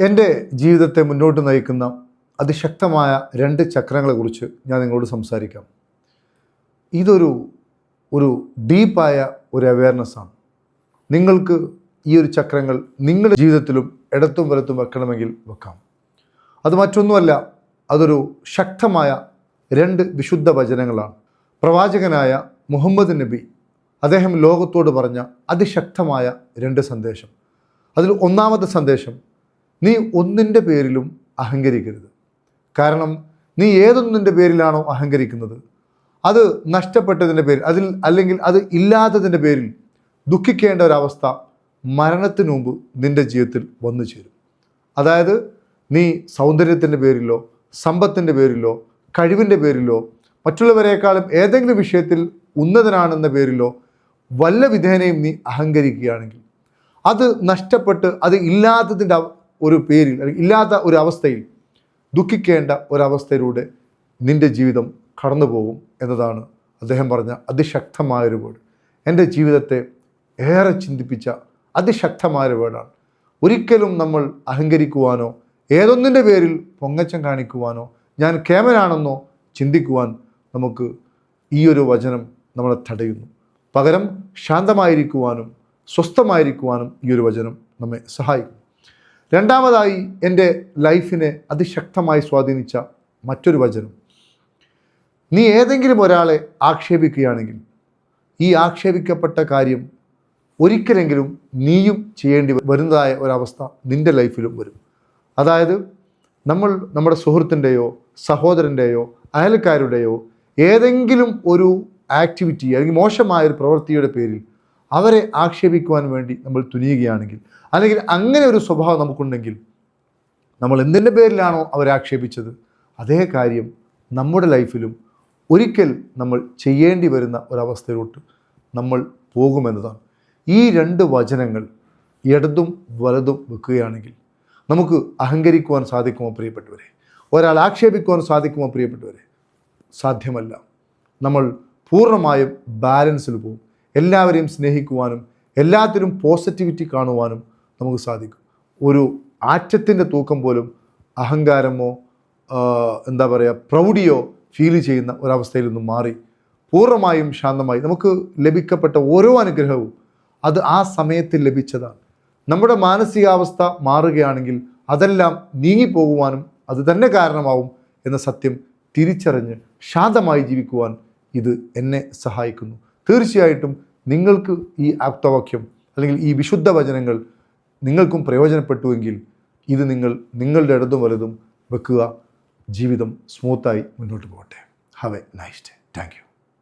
എന്റെ ജീവിതത്തെ മുന്നോട്ട് നയിക്കുന്ന അതിശക്തമായ രണ്ട് ചക്രങ്ങളെക്കുറിച്ച് ഞാൻ നിങ്ങളോട് സംസാരിക്കാം. ഇതൊരു ഒരു ഡീപ്പായ ഒരു അവയർനെസ്സാണ് നിങ്ങൾക്ക് ഈ ഒരു ചക്രങ്ങൾ നിങ്ങളുടെ ജീവിതത്തിലും ഇടത്തും വലത്തും വെക്കണമെങ്കിൽ വെക്കാം. അത് മറ്റൊന്നുമല്ല അതൊരു ശക്തമായ രണ്ട് വിശുദ്ധ വചനങ്ങളാണ്. പ്രവാചകനായ മുഹമ്മദ് നബി അദ്ദേഹം ലോകത്തോട് പറഞ്ഞ അതിശക്തമായ രണ്ട് സന്ദേശം. അതിൽ ഒന്നാമത്തെ സന്ദേശം നീ ഒന്നിന്റെ പേരിലും അഹങ്കരിക്കരുത്. കാരണം നീ ഏതൊന്നിന്റെ പേരിലാണോ അഹങ്കരിക്കുന്നത്? അത് നഷ്ടപ്പെട്ടതിന്റെ പേരിൽ അതിൽ അല്ലെങ്കിൽ അത് ഇല്ലാത്തതിന്റെ പേരിൽ ദുഃഖിക്കേണ്ട ഒരവസ്ഥ മരണത്തിനു മുമ്പ് നിന്റെ ജീവിതത്തിൽ വന്നു ചേരും. അതായത് നീ സൗന്ദര്യത്തിന്റെ പേരിലോ സമ്പത്തിന്റെ പേരിലോ കഴിവിന്റെ പേരിലോ മറ്റുള്ളവരെക്കാളും ഏതെങ്കിലും വിഷയത്തിൽ ഉന്നതനാണെന്ന പേരിലോ വല്ല വിധേനയും നീ അഹങ്കരിക്കുകയാണെങ്കിൽ അത് നഷ്ടപ്പെട്ട് അത് ഇല്ലാത്തതിന്റെ ഒരു പേരിൽ അല്ലെങ്കിൽ ഇല്ലാത്ത ഒരു അവസ്ഥയിൽ ദുഃഖിക്കേണ്ട ഒരവസ്ഥയിലൂടെ നിന്റെ ജീവിതം കടന്നു പോകും എന്നതാണ് അദ്ദേഹം പറഞ്ഞ അതിശക്തമായൊരു വേർഡ് എന്റെ ജീവിതത്തെ ഏറെ ചിന്തിപ്പിച്ച അതിശക്തമായൊരു വേർഡാണ് ഒരിക്കലും നമ്മൾ അഹങ്കരിക്കുവാനോ ഏതൊന്നിന്റെ പേരിൽ പൊങ്ങച്ചം കാണിക്കുവാനോ ഞാൻ കേമനാണെന്നോ ചിന്തിക്കുവാൻ നമുക്ക് ഈ ഒരു വചനം നമ്മളെ തടയുന്നു. പകരം ശാന്തമായിരിക്കുവാനും സ്വസ്ഥമായിരിക്കുവാനും ഈ ഒരു വചനം നമ്മെ സഹായിക്കും രണ്ടാമതായി എന്റെ ലൈഫിനെ അതിശക്തമായി സ്വാധീനിച്ച മറ്റൊരു വചനം. നീ ഏതെങ്കിലും ഒരാളെ ആക്ഷേപിക്കുകയാണെങ്കിൽ ഈ ആക്ഷേപിക്കപ്പെട്ട കാര്യം ഒരിക്കലെങ്കിലും നീയും ചെയ്യേണ്ടി വരുന്നതായ ഒരവസ്ഥ നിന്റെ ലൈഫിലും വരും. അതായത് നമ്മൾ നമ്മുടെ സുഹൃത്തിന്റെയോ സഹോദരന്റെയോ അയൽക്കാരുടെയോ ഏതെങ്കിലും ഒരു ആക്ടിവിറ്റി അല്ലെങ്കിൽ മോശമായ ഒരു പ്രവൃത്തിയുടെ പേരിൽ അവരെ ആക്ഷേപിക്കുവാൻ വേണ്ടി നമ്മൾ തുനിയുകയാണെങ്കിൽ അല്ലെങ്കിൽ അങ്ങനെ ഒരു സ്വഭാവം നമുക്കുണ്ടെങ്കിൽ നമ്മൾ എന്തിന്റെ പേരിലാണോ അവരെ ആക്ഷേപിച്ചത്? അതേ കാര്യം നമ്മുടെ ലൈഫിലും ഒരിക്കൽ നമ്മൾ ചെയ്യേണ്ടി വരുന്ന ഒരവസ്ഥയിലോട്ട് നമ്മൾ പോകുമെന്നതാണ്. ഈ രണ്ട് വചനങ്ങൾ ഇടതും വലതും വെക്കുകയാണെങ്കിൽ നമുക്ക് അഹങ്കരിക്കുവാൻ സാധിക്കുമോ പ്രിയപ്പെട്ടവരെ? ഒരാൾ ആക്ഷേപിക്കുവാൻ സാധിക്കുമോ പ്രിയപ്പെട്ടവരെ? സാധ്യമല്ല. നമ്മൾ പൂർണമായും ബാലൻസിൽ പോകും. എല്ലാവരെയും സ്നേഹിക്കുവാനും എല്ലാത്തിലും പോസിറ്റിവിറ്റി കാണുവാനും നമുക്ക് സാധിക്കും. ഒരു ആറ്റത്തിന്റെ തൂക്കം പോലും അഹങ്കാരമോ എന്താ പറയുക പ്രൗഢിയോ ഫീൽ ചെയ്യുന്ന ഒരവസ്ഥയിൽ നിന്നും മാറി. പൂർണമായും ശാന്തമായി. നമുക്ക് ലഭിക്കപ്പെട്ട ഓരോ അനുഗ്രഹവും അത് ആ സമയത്ത് ലഭിച്ചതാണ്. നമ്മുടെ മാനസികാവസ്ഥ മാറുകയാണെങ്കിൽ അതെല്ലാം നീങ്ങിപ്പോകുവാനും അത് തന്നെ കാരണമാവും എന്ന സത്യം തിരിച്ചറിഞ്ഞ് ശാന്തമായി ജീവിക്കുവാൻ ഇത് എന്നെ സഹായിക്കുന്നു. തീർച്ചയായിട്ടും നിങ്ങൾക്ക് ഈ ആപ്തവാക്യം അല്ലെങ്കിൽ ഈ വിശുദ്ധ വചനങ്ങൾ നിങ്ങൾക്കും പ്രയോജനപ്പെട്ടുവെങ്കിൽ ഇത് നിങ്ങൾ നിങ്ങളുടെ ഇടതും വലതും വെക്കുക. ജീവിതം സ്മൂത്തായി മുന്നോട്ട് പോകട്ടെ. Have a nice day thank you